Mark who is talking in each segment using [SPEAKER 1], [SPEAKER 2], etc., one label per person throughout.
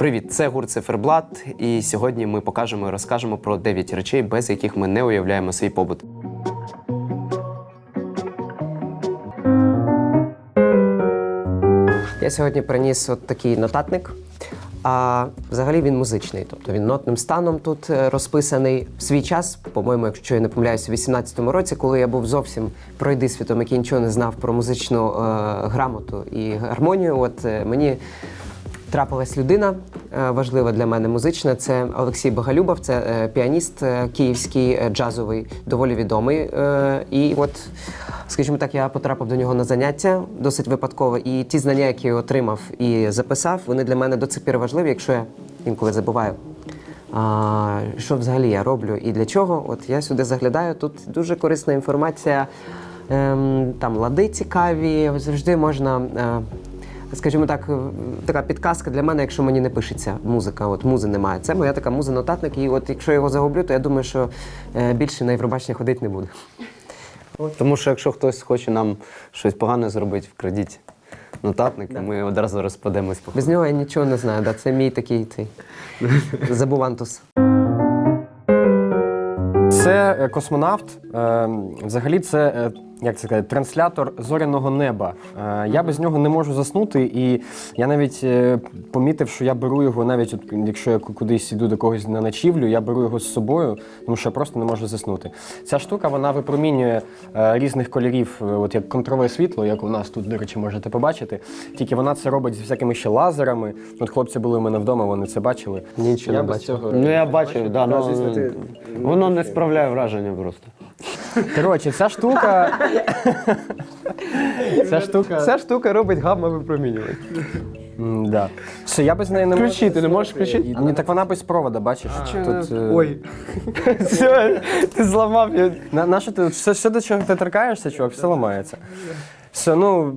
[SPEAKER 1] Привіт, це гурт Циферблат, і сьогодні ми покажемо і розкажемо про 9 речей, без яких ми не уявляємо свій побут.
[SPEAKER 2] Я сьогодні приніс от такий нотатник. А взагалі він музичний, тобто він нотним станом тут е, розписаний. В свій час, по-моєму, якщо я не помиляюся, у 18-му році, коли я був зовсім пройди світом, який нічого не знав про музичну е, грамоту і гармонію, от е, мені трапилась людина е, важлива для мене музична. Це Олексій Боголюбов, це е, піаніст е, київський, джазовий, доволі відомий. І от, скажімо так, я потрапив до нього на заняття досить випадково. І ті знання, які я отримав і записав, вони для мене до цих пір важливі, якщо я інколи забуваю. А, що взагалі я роблю і для чого? От я сюди заглядаю. Тут дуже корисна інформація. Ем, там лади цікаві, завжди можна. Е, Скажімо так, е, така підказка для мене, якщо мені не пишеться музика, от музи немає. Це моя така муза-нотатник, і от якщо я його загублю, то я думаю, що е, більше на Євробачення ходити не буду.
[SPEAKER 1] Тому що якщо хтось хоче нам щось погане зробити, вкрадіть нотатник, і ми одразу розпадемось по
[SPEAKER 2] Без нього я нічого не знаю. Да? Це мій такий цей забувантус.
[SPEAKER 3] Це е, космонавт. Е, Взагалі, це як це сказати, транслятор зоряного неба. Е, Я без нього не можу заснути, і я навіть е, помітив, що я беру його, навіть от, якщо я кудись йду до когось на ночівлю, я беру його з собою, тому що я просто не можу заснути. Ця штука вона випромінює е, різних кольорів, от як контрове світло, як у нас тут, до речі, можете побачити. Тільки вона це робить з всякими ще лазерами. От хлопці були у мене вдома, вони це бачили.
[SPEAKER 2] Нічого
[SPEAKER 3] я
[SPEAKER 2] не
[SPEAKER 3] без
[SPEAKER 2] бачив.
[SPEAKER 3] цього.
[SPEAKER 1] Ну я бачив, да, ну, воно не справляє враження просто.
[SPEAKER 3] Коротше, ця штука. Ця штука.
[SPEAKER 2] Ця штука робить гамма випромінювання.
[SPEAKER 3] М, Да. Все, я без неї не
[SPEAKER 1] Включити,
[SPEAKER 3] можу.
[SPEAKER 1] ти не можеш включити?
[SPEAKER 3] Ні, так вона без провода, бачиш. Тут, е,
[SPEAKER 2] Ой.
[SPEAKER 1] Все, ти зламав. я-
[SPEAKER 3] На, на що ти все, все, до чого ти торкаєшся, чувак, все ламається. Все, ну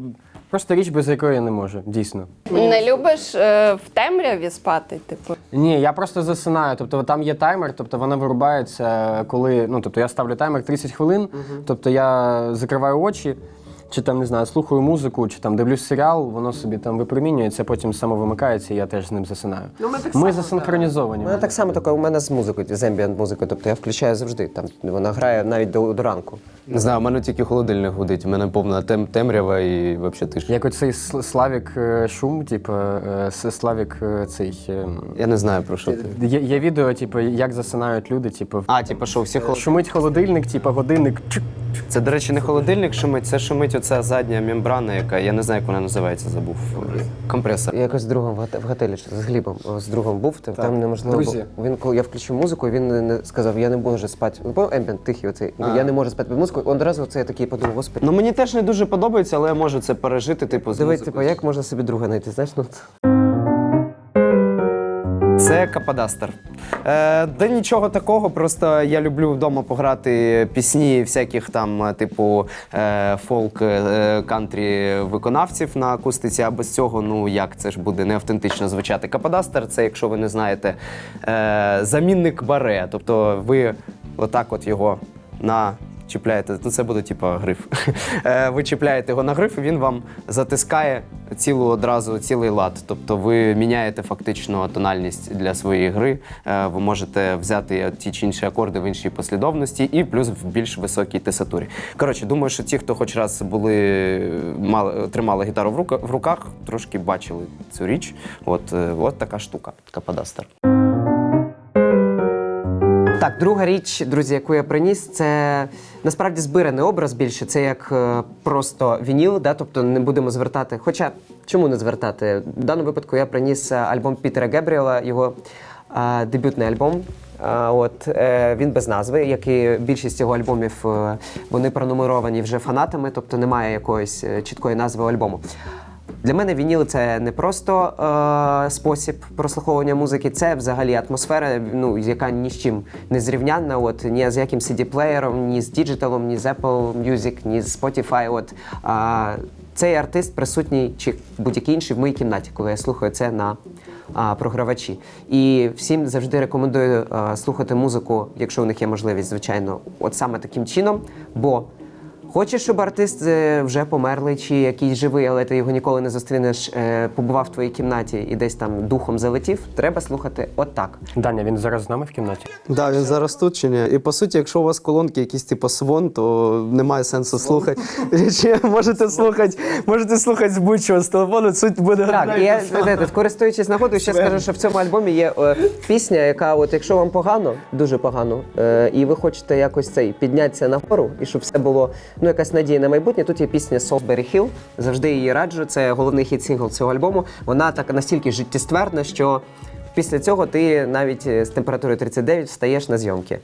[SPEAKER 3] просто річ, без якої я не можу, дійсно.
[SPEAKER 4] Не любиш е, в темряві спати, типу.
[SPEAKER 3] Ні, я просто засинаю. Тобто там є таймер, тобто вона вирубається, коли. Ну, тобто я ставлю таймер 30 хвилин, тобто я закриваю очі, чи там не знаю, слухаю музику, чи там дивлюсь серіал, воно собі там випромінюється, потім само вимикається, і я теж з ним засинаю. Ну, ми засинхронізовані.
[SPEAKER 2] У мене так само таке у мене з музикою, з ембієнт музикою. Тобто я включаю завжди. Там вона грає навіть до, до ранку.
[SPEAKER 1] Не знаю, у мене тільки холодильник гудить, у мене повна тем- темрява і взагалі тиша.
[SPEAKER 3] Як оцей Сл- Славік е, Шум, типу, е, Славік е, цей.
[SPEAKER 1] Я не знаю про що ти.
[SPEAKER 3] Є, є відео, типу, як засинають люди, типу,
[SPEAKER 1] А, типу, що всі холод...
[SPEAKER 3] шумить холодильник, типу, годинник.
[SPEAKER 1] Це, до речі, не холодильник шумить, це шумить оця задня мембрана, яка я не знаю, як вона називається, забув. Компресор.
[SPEAKER 2] Я якось з другом в гот- в готелі з Глібом з другом був, там, там неможливо.
[SPEAKER 3] друзі.
[SPEAKER 2] було. Він коли я включив музику, він не- не сказав, я не можу спати. Ну, по ембієнт тихий оцей. Я не можу спати під музику. Одразу це я такий подумав, господи.
[SPEAKER 1] Ну мені теж не дуже подобається, але я можу це пережити, типу, з
[SPEAKER 2] Дивись,
[SPEAKER 1] музикою.
[SPEAKER 2] типу, як можна собі друга знайти? Знаєш, ну
[SPEAKER 1] Це каподастер. Е, да нічого такого, просто я люблю вдома пограти пісні всяких там, е, типу е, фолк е, кантрі виконавців на акустиці, а без цього, ну як це ж буде не автентично звучати. Каподастер це, якщо ви не знаєте, е, замінник баре. Тобто ви отак от його на. Чіпляєте, ну це буде типу гриф. Е, Ви чіпляєте його на гриф, і він вам затискає цілу одразу цілий лад. Тобто ви міняєте фактично тональність для своєї гри. Е, Ви можете взяти ті чи інші акорди в іншій послідовності і плюс в більш високій тесатурі. Коротше, думаю, що ті, хто хоч раз були мали, тримали гітару в руках, в руках, трошки бачили цю річ. От, е, от така штука, каподастер.
[SPEAKER 2] Так, друга річ, друзі, яку я приніс, це насправді збираний образ більше. Це як е, просто вініл, да? тобто не будемо звертати. Хоча чому не звертати? В даному випадку я приніс е, альбом Пітера Гебріела, його е, дебютний альбом. Е, От е, він без назви, як і більшість його альбомів, вони пронумеровані вже фанатами, тобто немає якоїсь чіткої назви альбому. Для мене вініл це не просто е, спосіб прослуховування музики, це взагалі атмосфера, ну яка ні з чим не зрівнянна. От ні з яким CD-плеєром, ні з діджиталом, ні з Apple Music, ні з Spotify. От е, цей артист присутній чи будь-який інший в моїй кімнаті, коли я слухаю це на програвачі. І всім завжди рекомендую а, слухати музику, якщо у них є можливість, звичайно, от саме таким чином. Бо Хочеш, щоб артист е, вже померлий чи якийсь живий, але ти його ніколи не зустрінеш, е, побував в твоїй кімнаті і десь там духом залетів, треба слухати отак.
[SPEAKER 3] Даня, він зараз з нами в кімнаті.
[SPEAKER 1] Да, він зараз тут чи ні? І по суті, якщо у вас колонки якісь типу свон, то немає сенсу слухати. Чи можете слухати, можете слухати з будь-чого з телефону, суть буде
[SPEAKER 2] Так, і я користуючись нагодою, ще скажу, що в цьому альбомі є е, пісня, яка, от якщо вам погано, дуже погано, е, і ви хочете якось цей піднятися нагору, і щоб все було ну якась надія на майбутнє. Тут є пісня Солбері Hill, завжди її раджу. Це головний хіт сингл цього альбому. Вона так настільки життєстверна, що після цього ти навіть з температурою 39 встаєш на зйомки.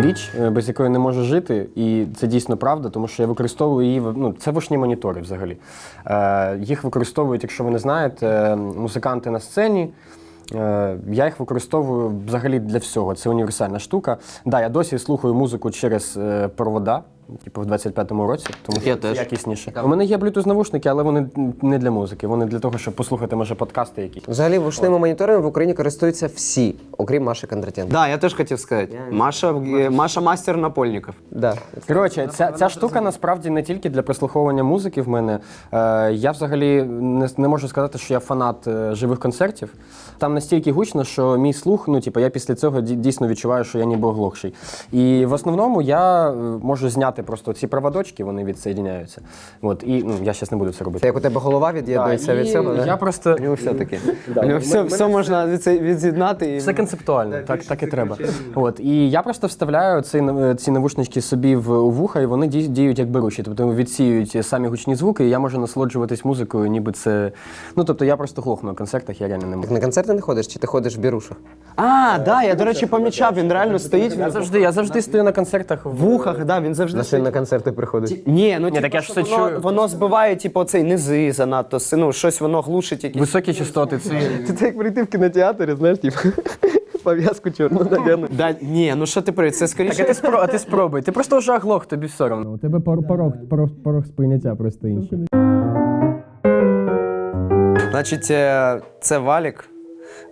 [SPEAKER 3] Річ, е, без якої не можу жити, і це дійсно правда, тому що я використовую її. в- Ну, це вушні монітори взагалі. Е, їх використовують, якщо ви не знаєте, музиканти на сцені. Е, я їх використовую взагалі для всього. Це універсальна штука. Да, я досі слухаю музику через е, провода, типу в 25-му році, тому що
[SPEAKER 1] Я
[SPEAKER 3] це
[SPEAKER 1] теж.
[SPEAKER 3] якісніше. У мене є Bluetooth навушники, але вони не для музики. Вони для того, щоб послухати, може, подкасти якісь.
[SPEAKER 2] Взагалі, вушними моніторами в Україні користуються всі, окрім Маші Кондратенко.
[SPEAKER 1] Да, я теж хотів сказати. Маша, е, Маша мастер напольників.
[SPEAKER 2] Да.
[SPEAKER 3] Коротше, ця, ця штука насправді не тільки для прослуховування музики в мене. Е, я взагалі не, не можу сказати, що я фанат е, живих концертів. Там настільки гучно, що мій слух, ну типу, я після цього ді- дійсно відчуваю, що я ніби оглохший. І в основному я е, можу зняти просто ці проводочки, вони відсоєдняються. От, і ну, я зараз не буду це
[SPEAKER 2] Це
[SPEAKER 3] робити.
[SPEAKER 2] як у тебе голова від'єднується
[SPEAKER 3] Да,
[SPEAKER 2] від
[SPEAKER 3] і
[SPEAKER 2] цього. да?
[SPEAKER 3] Я просто
[SPEAKER 1] У нього все таке. У нього все, все можна від- відз'єднати. і-
[SPEAKER 3] Все концептуально, так, так і треба. От і я просто вставляю цей нав- ці навушнички собі в вуха, і вони ді- діють як беручі. Тобто відсіюють самі гучні звуки, і я можу насолоджуватись музикою, ніби це. Ну тобто я просто глохну на концертах, я реально не
[SPEAKER 2] Так на концерти не ходиш, чи ти ходиш в бірушах?
[SPEAKER 1] А, да, я, до речі, помічав, він реально стоїть
[SPEAKER 3] Я завжди, я завжди стою на концертах
[SPEAKER 1] в вухах, да, він завжди
[SPEAKER 2] На що на концерти приходиш?
[SPEAKER 1] Ні, ну типу,
[SPEAKER 3] так я ж
[SPEAKER 1] воно,
[SPEAKER 3] чую.
[SPEAKER 1] воно збиває, типу, цей низи занадто, ну, щось воно глушить якісь.
[SPEAKER 3] високі частоти. Це
[SPEAKER 2] Це як прийти в кінотеатр, знаєш, типу, пов'язку чорну надягнути.
[SPEAKER 1] Да, ні, ну що ти при, це скоріше.
[SPEAKER 3] так, а ти спро, а ти спробуй. Ти просто вже оглох, тобі соромно. У тебе порог, порог, порог сприйняття просто інший.
[SPEAKER 1] Значить, е, це валік.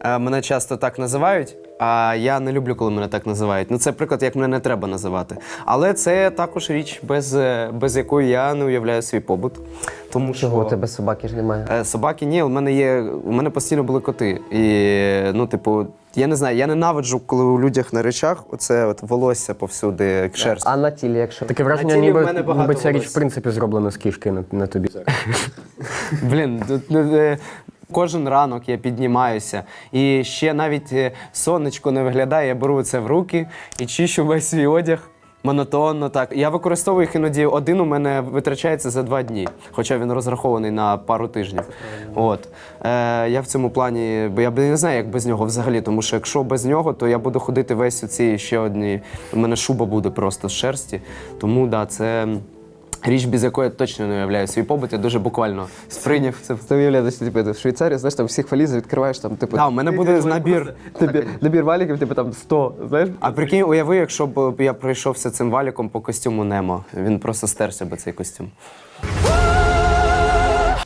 [SPEAKER 1] Е, Мене часто так називають, а я не люблю, коли мене так називають. Ну, це приклад, як мене не треба називати. Але це також річ, без, е, без якої я не уявляю свій побут. Тому що
[SPEAKER 2] Чого у тебе собаки ж немає?
[SPEAKER 1] Е, Собаки ні, у мене є. У мене постійно були коти. І ну, типу, я не знаю, я ненавиджу, коли у людях на речах оце от волосся повсюди, як шерсть.
[SPEAKER 2] А на тілі, якщо
[SPEAKER 3] Таке враження,
[SPEAKER 1] На тілі в
[SPEAKER 3] ніби,
[SPEAKER 1] мене багато
[SPEAKER 3] ніби ця річ
[SPEAKER 1] волосся.
[SPEAKER 3] в принципі зроблена з кішки на, на тобі.
[SPEAKER 1] Блін, тут, е, кожен ранок я піднімаюся. І ще навіть е, сонечко не виглядає, я беру це в руки і чищу весь свій одяг. Монотонно так. Я використовую їх іноді один у мене витрачається за два дні, хоча він розрахований на пару тижнів. От. Е, я в цьому плані, бо я не знаю, як без нього взагалі, тому що якщо без нього, то я буду ходити весь у цій ще одній. У мене шуба буде просто з шерсті. Тому да, це. Річ, без якої я точно не уявляю свій побут, я дуже буквально сприйняв це.
[SPEAKER 2] Це уявляєш, що типу, в Швейцарії, знаєш, там всіх валізи відкриваєш, там, типу,
[SPEAKER 1] Так, у мене буде набір.
[SPEAKER 2] тобі, набір валіків, типу, там 100, знаєш?
[SPEAKER 1] А прикинь, уяви, якщо б я пройшовся цим валіком по костюму Немо. Він просто стерся би цей костюм.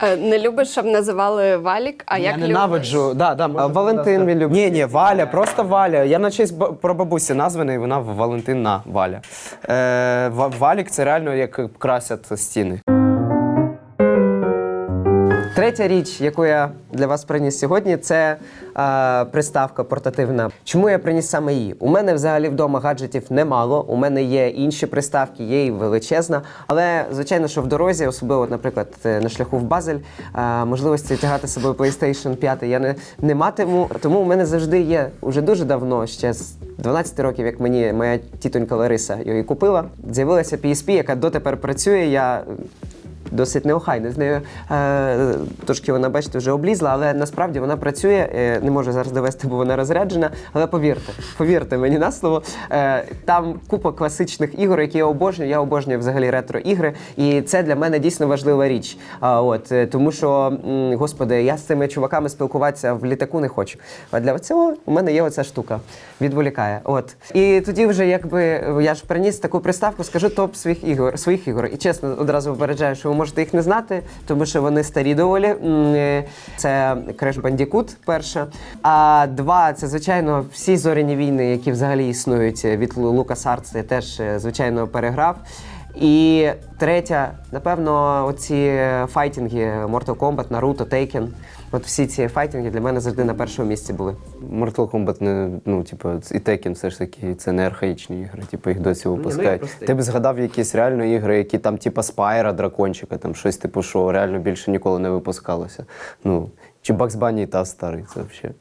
[SPEAKER 4] Е, Не любиш, щоб називали валік, а як
[SPEAKER 1] я ненавиджу. Да, да, а Валентин він любить. Ні, ні, Валя, просто Валя. Я на честь ба- прабабусі названий, вона Валентина Валя. Е, Ва- Валік це реально як красять стіни.
[SPEAKER 2] Третя річ, яку я для вас приніс сьогодні, це е, приставка портативна. Чому я приніс саме її? У мене взагалі вдома гаджетів немало. У мене є інші приставки, є і величезна. Але звичайно, що в дорозі, особливо, наприклад, е, на шляху в Базель, е, можливості тягати з собою PlayStation 5 я не, не матиму. Тому у мене завжди є уже дуже давно, ще з 12 років, як мені моя тітонька Лариса її купила. З'явилася PSP, яка дотепер працює. Я досить неохайно з нею. Е, трошки вона, бачите, вже облізла, але насправді вона працює. Е, не можу зараз довести, бо вона розряджена. Але повірте, повірте мені на слово. Е, там купа класичних ігор, які я обожнюю. Я обожнюю взагалі ретро-ігри. І це для мене дійсно важлива річ. А, от, е, тому що, господи, я з цими чуваками спілкуватися в літаку не хочу. А для цього у мене є оця штука. Відволікає. От. І тоді вже якби я ж приніс таку приставку, скажу топ своїх ігор, своїх ігор. І чесно, одразу попереджаю, що у можете їх не знати, тому що вони старі доволі. Е, Це Crash Bandicoot перша. А два це, звичайно, всі зоряні війни, які взагалі існують від LucasArts, я теж, е, звичайно, переграв. І третя, напевно, оці файтінги Mortal Kombat, Naruto, Taken. От всі ці файтинги для мене завжди на першому місці були.
[SPEAKER 1] Mortal Kombat не, ну, типу, і Tekken все ж таки, це не архаїчні ігри, типу, їх досі випускають.
[SPEAKER 2] прості.
[SPEAKER 1] Ти б згадав якісь реально ігри, які там, типу, Спайра, дракончика, там щось, типу, що реально більше ніколи не випускалося. Ну, чи Bugs Bunny та старий, це взагалі.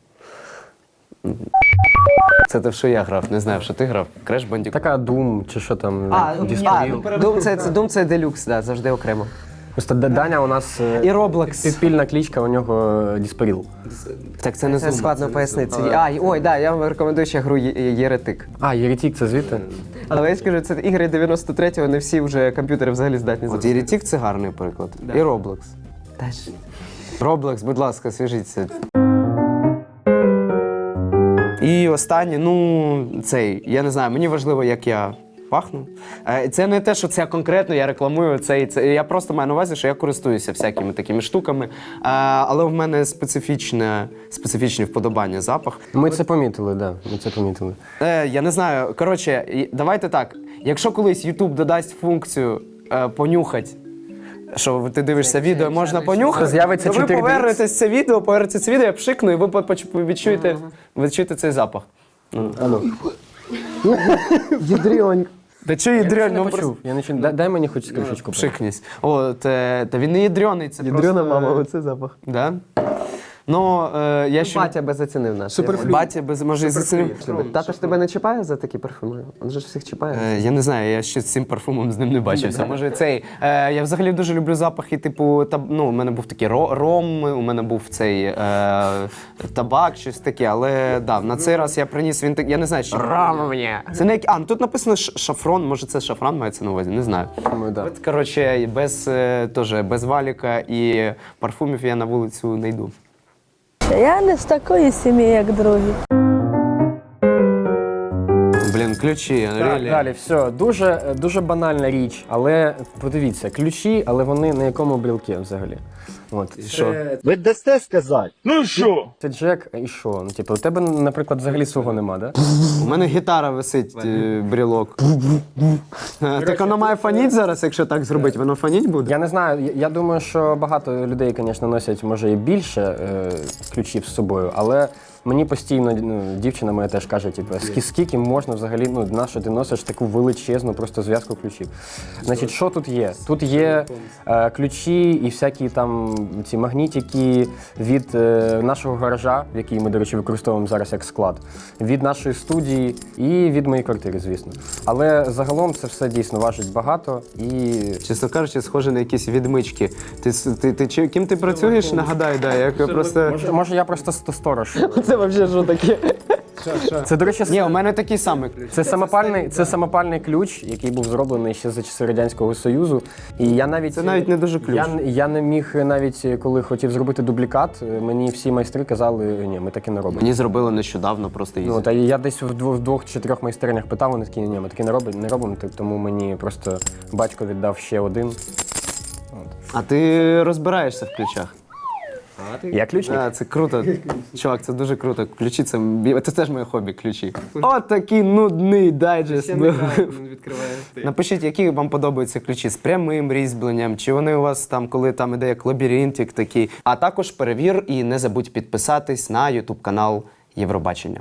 [SPEAKER 1] Це те, в що я грав, не знаю, що ти грав. Crash Bandicoot.
[SPEAKER 3] Така Doom чи що там.
[SPEAKER 2] А, а Doom це, це, Doom це Deluxe, да, завжди окремо.
[SPEAKER 3] Просто Д- Даня у нас е,
[SPEAKER 1] І Roblox.
[SPEAKER 3] підпільна клічка, у нього Діспаріл.
[SPEAKER 1] Так це не
[SPEAKER 2] Це
[SPEAKER 1] Zoom.
[SPEAKER 2] складно пояснити. А, і- ой, да, я вам рекомендую ще гру Є- Єретик.
[SPEAKER 3] А, Єретік, це звідти?
[SPEAKER 2] Але я скажу, це ігри 93-го, не всі вже комп'ютери взагалі здатні
[SPEAKER 1] От Єретік це гарний приклад. І Roblox.
[SPEAKER 2] Теж.
[SPEAKER 1] Roblox, будь ласка, свяжіться. І останнє, ну, цей, я не знаю, мені важливо, як я пахну. Е, Це не те, що це конкретно, я рекламую цей. Це, я просто маю на увазі, що я користуюся всякими такими штуками. Е, Але в мене специфічне, специфічні вподобання запах.
[SPEAKER 3] Ми це помітили, так. Да, ми це помітили.
[SPEAKER 1] Е, я не знаю. Коротше, давайте так. Якщо колись YouTube додасть функцію понюхать. Що ти дивишся відео, можна понюхати.
[SPEAKER 3] То з'явиться
[SPEAKER 1] ви
[SPEAKER 3] 4
[SPEAKER 1] повернетесь це відео, повернеться це відео, я пшикну, і ви відчуєте, відчуєте цей запах.
[SPEAKER 2] Ядріонь.
[SPEAKER 1] Та чого
[SPEAKER 3] Я
[SPEAKER 1] реально
[SPEAKER 3] не почув. Я не чую. Дай, дай мені хоч скришечку.
[SPEAKER 1] пшикність. О, та, та він не ядрьоний, це просто...
[SPEAKER 2] оце запах.
[SPEAKER 1] Да? Ну, е, я ще...
[SPEAKER 2] Батя би зацінив нас.
[SPEAKER 1] Батя без може і зацінив.
[SPEAKER 2] Тато ж тебе не чіпає за такі парфуми? Він же ж всіх чіпає.
[SPEAKER 1] Е, Я не знаю, я ще з цим парфумом з ним не бачився. Може, цей. Е, я взагалі дуже люблю запахи, типу, таб, ну, у мене був такий ро- ром, у мене був цей е, табак, щось таке, але да, на цей раз я приніс він так. Я не знаю, що. Ром мені. Це не як. А, ну тут написано ш- шафрон, може це шафран мається на увазі, не знаю.
[SPEAKER 3] Думаю, да.
[SPEAKER 1] От, коротше, без, е, теж, без валіка і парфумів я на вулицю не йду.
[SPEAKER 5] Я не з такої сім'ї, як другі.
[SPEAKER 1] Ключі,
[SPEAKER 3] Так, далі, все. Дуже, дуже банальна річ, але подивіться, ключі, але вони на якому брілки взагалі. От.
[SPEAKER 1] Що?
[SPEAKER 6] Ви дасте сказати? Ну що?
[SPEAKER 3] Це Джек, і що? Ну, типу, у тебе, наприклад, взагалі свого нема, да?
[SPEAKER 1] У мене гітара висить, е, брілок. Е, Так воно має фаніть зараз, якщо так зробити, воно фаніть буде?
[SPEAKER 3] Я не знаю. я- Я думаю, що багато людей, звісно, носять може і більше е, ключів з собою, але мені постійно ну, дівчина моя теж каже, типу, «Скі- скільки можна взагалі, ну, на що ти носиш таку величезну просто зв'язку ключів. Значить, що тут є? Тут є е, ключі і всякі там ці магнітики від е, нашого гаража, який ми, до речі, використовуємо зараз як склад, від нашої студії і від моєї квартири, звісно. Але загалом це все дійсно важить багато і
[SPEAKER 1] Чесно кажучи, схоже на якісь відмички. Ти, с- ти, ти, чи- ким ти працюєш? Нагадай, да, як я просто.
[SPEAKER 3] Може, може я просто сто- сторож.
[SPEAKER 2] Це взагалі що таке?
[SPEAKER 3] Це, до речі,
[SPEAKER 1] Ні, у мене такий самий.
[SPEAKER 3] це самопальний, це самопальний ключ, який був зроблений ще за часи Радянського Союзу. І я навіть
[SPEAKER 1] Це навіть не дуже ключ.
[SPEAKER 3] Я, я не міг навіть, коли хотів зробити дублікат, мені всі майстри казали, ні, ми таке не робимо.
[SPEAKER 1] Мені зробили нещодавно, просто
[SPEAKER 3] Ну, та я десь в двох, в двох чи трьох майстернях питав, вони такі, ні, ми таке не робимо, не робимо, т- тому мені просто батько віддав ще один.
[SPEAKER 1] А ти розбираєшся в ключах.
[SPEAKER 3] Я ключник.
[SPEAKER 1] А, це круто. Чувак, це дуже круто. Ключі це. Це теж моє хобі, ключі. От такий нудний дайджест. Напишіть, які вам подобаються ключі з прямим різьбленням, чи вони у вас там, коли там іде як лабіринтик такий. А також перевір і не забудь підписатись на YouTube канал Євробачення.